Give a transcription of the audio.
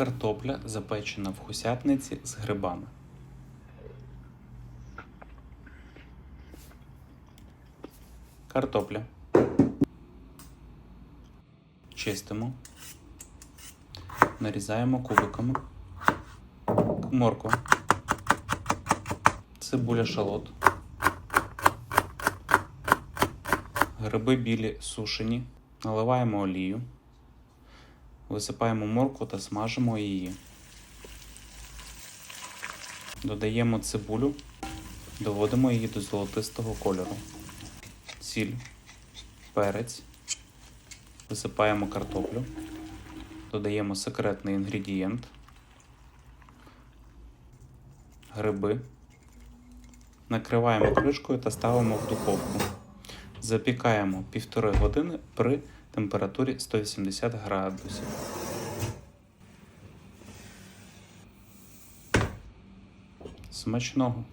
картопля, запечена в хусятниці з грибами. Картопля. Чистимо. Нарізаємо кубиками. Морква. Цибуля шалот. Гриби білі сушені. Наливаємо олію. Висипаємо моркву та смажимо її. Додаємо цибулю, доводимо її до золотистого кольору. Сіль, перець. Висипаємо картоплю. Додаємо секретний інгредієнт. Гриби. Накриваємо кришкою та ставимо в духовку. Запікаємо півтори години при температурі 180 градусів. Смачного!